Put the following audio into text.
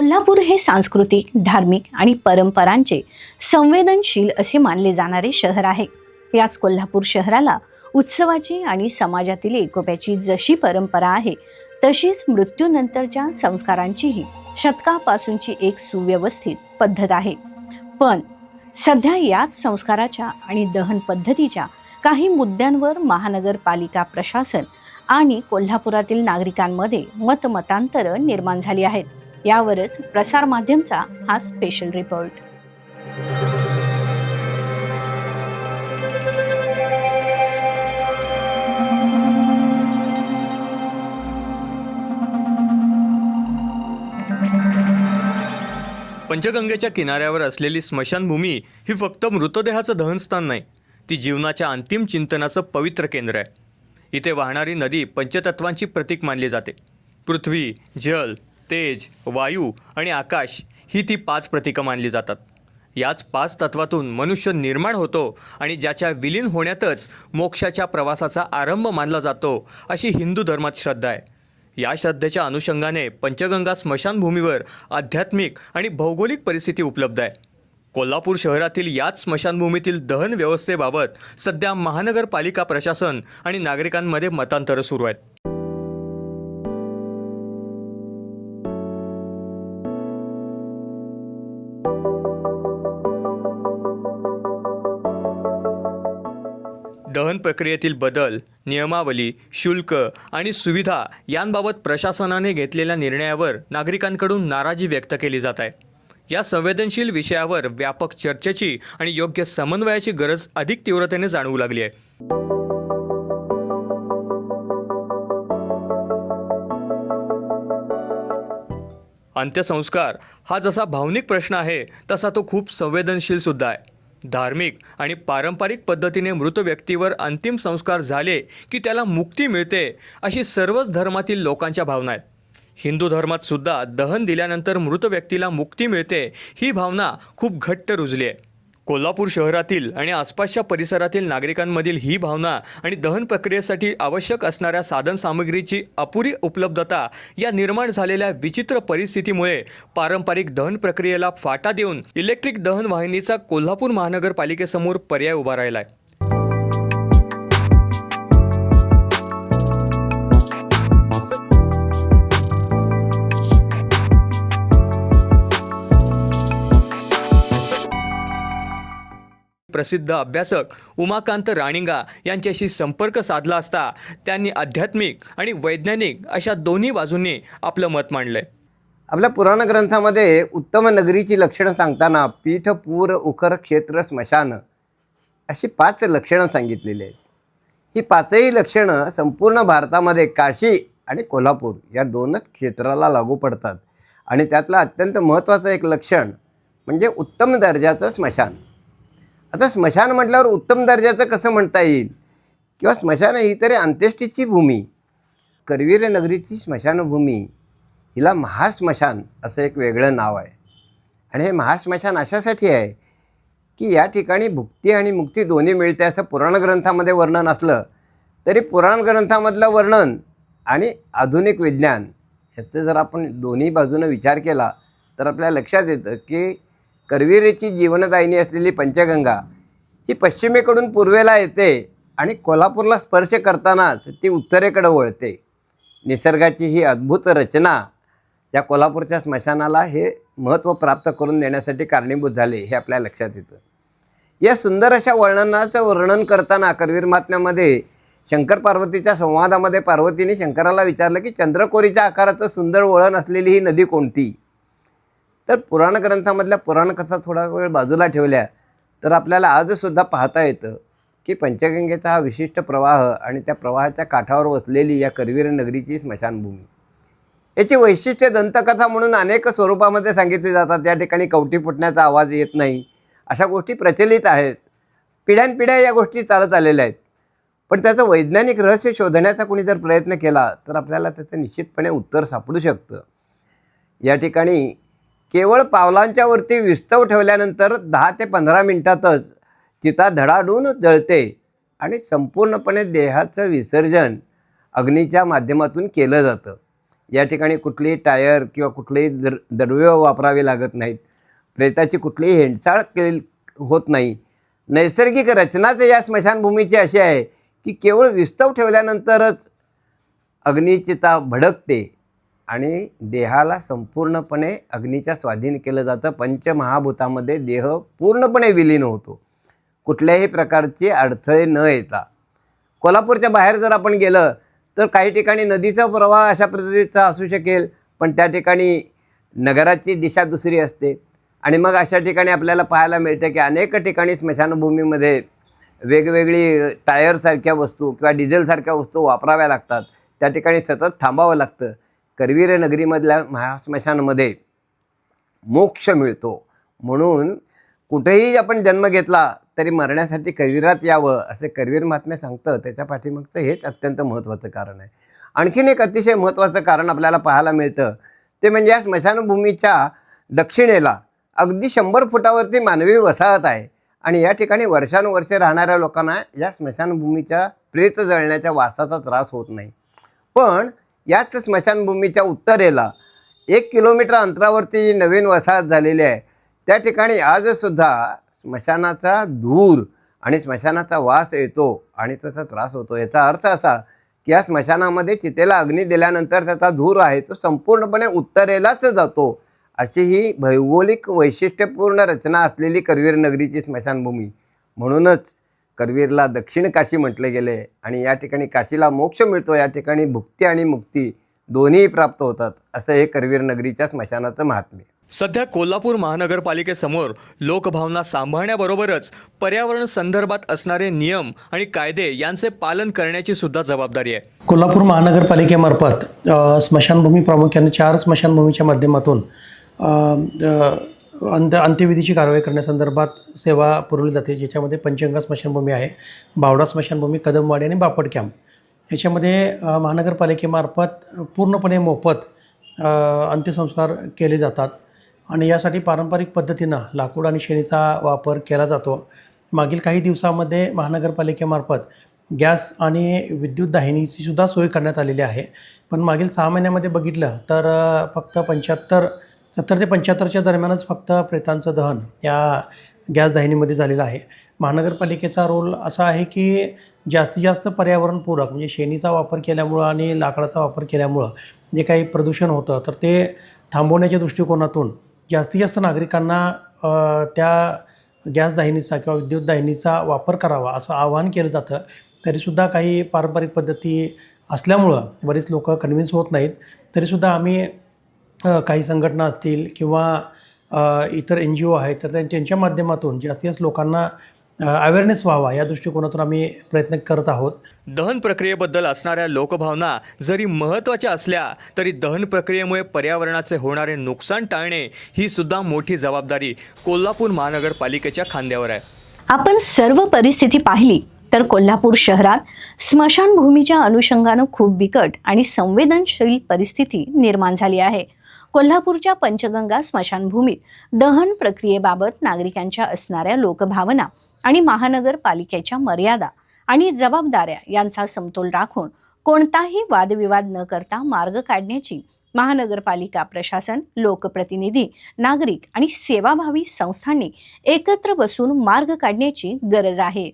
कोल्हापूर हे सांस्कृतिक धार्मिक आणि परंपरांचे संवेदनशील असे मानले जाणारे शहर आहे. याच कोल्हापूर शहराला उत्सवाची आणि समाजातील एकोप्याची जशी परंपरा आहे तशीच मृत्यूनंतरच्या संस्कारांचीही शतकापासूनची एक सुव्यवस्थित पद्धत आहे. पण सध्या याच संस्काराच्या आणि दहन पद्धतीच्या काही मुद्द्यांवर महानगरपालिका प्रशासन आणि कोल्हापुरातील नागरिकांमध्ये मतमतांतर निर्माण झाली आहेत. यावरच प्रसारमाध्यमचा हा स्पेशल रिपोर्ट पंचगंगेच्या किनाऱ्यावर असलेली स्मशानभूमी ही फक्त मृतदेहाचं दहनस्थान नाही ती जीवनाच्या अंतिम चिंतनाचं पवित्र केंद्र आहे. इथे वाहणारी नदी पंचतत्वांची प्रतीक मानली जाते. पृथ्वी जल तेज वायू आणि आकाश ही ती पाच प्रतीकं मानली जातात. याच पाच तत्वातून मनुष्य निर्माण होतो आणि ज्याच्या विलीन होण्यातच मोक्षाच्या प्रवासाचा आरंभ मानला जातो अशी हिंदू धर्मात श्रद्धा आहे. या श्रद्धेच्या अनुषंगाने पंचगंगा स्मशानभूमीवर आध्यात्मिक आणि भौगोलिक परिस्थिती उपलब्ध आहे. कोल्हापूर शहरातील याच स्मशानभूमीतील दहन व्यवस्थेबाबत सध्या महानगरपालिका प्रशासन आणि नागरिकांमध्ये मतांतरं सुरू आहेत. दहन प्रक्रियेतील बदल नियमावली शुल्क आणि सुविधा यांबाबत प्रशासनाने घेतलेल्या निर्णयावर नागरिकांकडून नाराजी व्यक्त केली जात आहे. या संवेदनशील विषयावर व्यापक चर्चेची आणि योग्य समन्वयाची गरज अधिक तीव्रतेने जाणवू लागली आहे. अंत्यसंस्कार हा जसा भावनिक प्रश्न आहे तसा तो खूप संवेदनशील सुद्धा आहे. धार्मिक आणि पारंपरिक पद्धतीने मृत व्यक्तीवर अंतिम संस्कार झाले की त्याला मुक्ती मिळते अशी सर्वच धर्मातील लोकांच्या भावना आहेत. हिंदू धर्मात सुद्धा दहन दिल्यानंतर मृत व्यक्तीला मुक्ती मिळते ही भावना खूप घट्ट रुजली आहे. कोल्हापूर शहरातील आणि आसपासच्या परिसरातील नागरिकांमधील ही भावना आणि दहन प्रक्रियेसाठी आवश्यक असणाऱ्या साधनसामग्रीची अपुरी उपलब्धता या निर्माण झालेल्या विचित्र परिस्थितीमुळे पारंपरिक दहन प्रक्रियेला फाटा देऊन इलेक्ट्रिक दहन वाहिनीचा कोल्हापूर महानगरपालिकेसमोर पर्याय उभा राहिला आहे प्रसिद्ध अभ्यासक उमाकांत राणिंगा यांच्याशी संपर्क साधला असता त्यांनी आध्यात्मिक आणि वैज्ञानिक अशा दोन्ही बाजूंनी आपलं मत मांडलंय. आपल्या पुराण ग्रंथामध्ये उत्तम नगरीची लक्षणं सांगताना पीठ पूर उखर क्षेत्र स्मशान अशी पाच लक्षणं सांगितलेली आहेत. ही पाचही लक्षणं संपूर्ण भारतामध्ये काशी आणि कोल्हापूर या दोनच क्षेत्राला लागू पडतात. आणि त्यातलं अत्यंत महत्त्वाचं एक लक्षण म्हणजे उत्तम दर्जाचं स्मशान. आता स्मशान म्हटल्यावर उत्तम दर्जाचं कसं म्हणता येईल? किंवा स्मशान ही तरी अंत्येष्टीची भूमी करवीर नगरीची स्मशानभूमी हिला महास्मशान असं एक वेगळं नाव आहे. आणि हे महास्मशान अशासाठी आहे की या ठिकाणी भुक्ती आणि मुक्ती दोन्ही मिळते असं पुराण ग्रंथामध्ये वर्णन असलं तरी पुराण ग्रंथामधलं वर्णन आणि आधुनिक विज्ञान ह्याचं जर आपण दोन्ही बाजूनं विचार केला तर आपल्या लक्षात येतं की करवीरेची जीवनदायिनी असलेली पंचगंगा ही पश्चिमेकडून पूर्वेला येते आणि कोल्हापूरला स्पर्श करतानाच ती उत्तरेकडे वळते. निसर्गाची ही अद्भुत रचना या कोल्हापूरच्या स्मशानाला हे महत्त्व प्राप्त करून देण्यासाठी कारणीभूत झाले हे आपल्या लक्षात येतं. या सुंदर अशा वर्णनाचं वर्णन करताना करवीर महात्म्यामध्ये शंकर पार्वतीच्या संवादामध्ये पार्वतीने शंकराला विचारलं की चंद्रकोरीच्या आकाराचं सुंदर वळण असलेली ही नदी कोणती? तर पुराण ग्रंथामधल्या पुराण कथा थोडा वेळ बाजूला ठेवल्या तर आपल्याला आजसुद्धा पाहता येतं की पंचगंगेचा हा विशिष्ट प्रवाह आणि त्या प्रवाहाच्या काठावर वसलेली या करवीर नगरीची स्मशानभूमी. याची वैशिष्ट्य दंतकथा म्हणून अनेक स्वरूपामध्ये सांगितली जातात. या ठिकाणी कवटी फुटण्याचा आवाज येत नाही. अशा गोष्टी प्रचलित आहेत. पिढ्यानपिढ्या या गोष्टी चालत आलेल्या आहेत. पण त्याचं वैज्ञानिक रहस्य शोधण्याचा कुणी जर प्रयत्न केला तर आपल्याला त्याचं निश्चितपणे उत्तर सापडू शकतं. या ठिकाणी केवळ पावलांच्या वरती विस्तव ठेवल्यानंतर दहा ते पंधरा मिनटातच चिता धडाडून जळते आणि संपूर्णपणे देहाचं विसर्जन अग्नीच्या माध्यमातून केलं जातं. या ठिकाणी कुठलीही टायर किंवा कुठलेही दर द्रव्य वापरावे लागत नाहीत. प्रेताची कुठलीही हेंडसाळ केली होत नाही. नैसर्गिक रचनाच या स्मशानभूमीची अशी आहे की केवळ विस्तव ठेवल्यानंतरच अग्निचिता भडकते. आणि देहाला संपूर्णपणे अग्नीच्या स्वाधीन केलं जातं. पंचमहाभूतामध्ये देह पूर्णपणे विलीन होतो. कुठल्याही प्रकारचे अडथळे न येता. कोल्हापूरच्या बाहेर जर आपण गेलं तर काही ठिकाणी नदीचा प्रवाह अशा पद्धतीचा असू शकेल पण त्या ठिकाणी नगराची दिशा दुसरी असते. आणि मग अशा ठिकाणी आपल्याला पाहायला मिळतं की अनेक ठिकाणी स्मशानभूमीमध्ये वेगवेगळी टायरसारख्या वस्तू किंवा डिझेलसारख्या वस्तू वापराव्या लागतात. त्या ठिकाणी सतत थांबावं लागतं. करवीर नगरीमधल्या महास्मशानमध्ये मोक्ष मिळतो. म्हणून कुठेही आपण जन्म घेतला तरी मरण्यासाठी करवीरात यावं असे करवीर महात्म्य सांगतं त्याच्या पाठीमागचं हेच अत्यंत महत्त्वाचं कारण आहे. आणखीन एक अतिशय महत्त्वाचं कारण आपल्याला पाहायला मिळतं. ते म्हणजे या स्मशानभूमीच्या दक्षिणेला अगदी शंभर फुटावरती मानवी वसाहत आहे. आणि या ठिकाणी वर्षानुवर्षे राहणाऱ्या लोकांना या स्मशानभूमीच्या प्रेत जळण्याच्या वासाचा त्रास होत नाही. पण याच स्मशानभूमीच्या उत्तरेला एक किलोमीटर अंतरावरती जी नवीन वसाहत झालेली आहे त्या ठिकाणी आजसुद्धा स्मशानाचा धूर आणि स्मशानाचा वास येतो आणि त्याचा त्रास होतो. याचा अर्थ असा की या स्मशानामध्ये चितेला अग्नी दिल्यानंतर त्याचा धूर आहे तो संपूर्णपणे उत्तरेलाच जातो. अशी ही भौगोलिक वैशिष्ट्यपूर्ण रचना असलेली करवीर नगरीची स्मशानभूमी. म्हणूनच करवीरला दक्षिण काशी म्हटले गेले आणि या ठिकाणी काशीला मोक्ष मिळतो या ठिकाणी भुक्ती आणि मुक्ती दोन्ही प्राप्त होतात असं हे करवीर नगरीच्या स्मशानाचं महात्म्य. सध्या कोल्हापूर महानगरपालिकेसमोर लोकभावना सांभाळण्याबरोबरच पर्यावरण संदर्भात असणारे नियम आणि कायदे यांचे पालन करण्याची सुद्धा जबाबदारी आहे. कोल्हापूर महानगरपालिकेमार्फत स्मशानभूमी प्रामुख्याने चार स्मशानभूमीच्या माध्यमातून अंत अंत्यविधीची कारवाई करण्यासंदर्भात सेवा पुरवली जाते ज्याच्यामध्ये पंचगंगा स्मशानभूमी आहे बावडा स्मशानभूमी कदमवाडी आणि बापट कॅम्प. याच्यामध्ये महानगरपालिकेमार्फत पूर्णपणे मोफत अंत्यसंस्कार केले जातात आणि यासाठी पारंपरिक पद्धतीनं लाकूड आणि शेणीचा वापर केला जातो. मागील काही दिवसामध्ये महानगरपालिकेमार्फत गॅस आणि विद्युत दाहिनीची सुद्धा सोय करण्यात आलेली आहे. पण मागील सहा महिन्यामध्ये बघितलं तर फक्त पंच्याहत्तर सत्तर ते पंच्याहत्तरच्या दरम्यानच फक्त प्रेतांचं दहन या गॅस दाहिनीमध्ये झालेलं आहे. महानगरपालिकेचा रोल असा आहे की जास्तीत जास्त पर्यावरणपूरक म्हणजे शेणीचा वापर केल्यामुळं आणि लाकडाचा वापर केल्यामुळं जे काही प्रदूषण होतं तर ते थांबवण्याच्या दृष्टिकोनातून जास्तीत जास्त नागरिकांना त्या गॅस दाहिनीचा किंवा विद्युत दाहिनीचा वापर करावा असं आवाहन केलं जातं. तरीसुद्धा काही पारंपरिक पद्धती असल्यामुळं बरीच लोक कन्व्हिन्स होत नाहीत. तरीसुद्धा आम्ही काही संघटना असतील किंवा इतर एन जी ओ आहेत तर त्यां- त्यांच्या माध्यमातून जास्तीत जास्त लोकांना अवेअरनेस व्हावा या दृष्टिकोनातून आम्ही प्रयत्न करत आहोत. दहन प्रक्रियेबद्दल असणाऱ्या लोकभावना जरी महत्त्वाच्या असल्या तरी दहन प्रक्रियेमुळे पर्यावरणाचे होणारे नुकसान टाळणे ही सुद्धा मोठी जबाबदारी कोल्हापूर महानगरपालिकेच्या खांद्यावर आहे. आपण सर्व परिस्थिती पाहिली तर कोल्हापूर शहरात स्मशानभूमीच्या अनुषंगानं खूप बिकट आणि संवेदनशील परिस्थिती निर्माण झाली आहे. कोल्हापूरच्या पंचगंगा स्मशानभूमीत दहन प्रक्रियेबाबत नागरिकांच्या असणाऱ्या लोकभावना आणि महानगरपालिकेच्या मर्यादा आणि जबाबदाऱ्या यांचा समतोल राखून कोणताही वादविवाद न करता मार्ग काढण्याची महानगरपालिका प्रशासन लोकप्रतिनिधी नागरिक आणि सेवाभावी संस्थांनी एकत्र बसून मार्ग काढण्याची गरज आहे.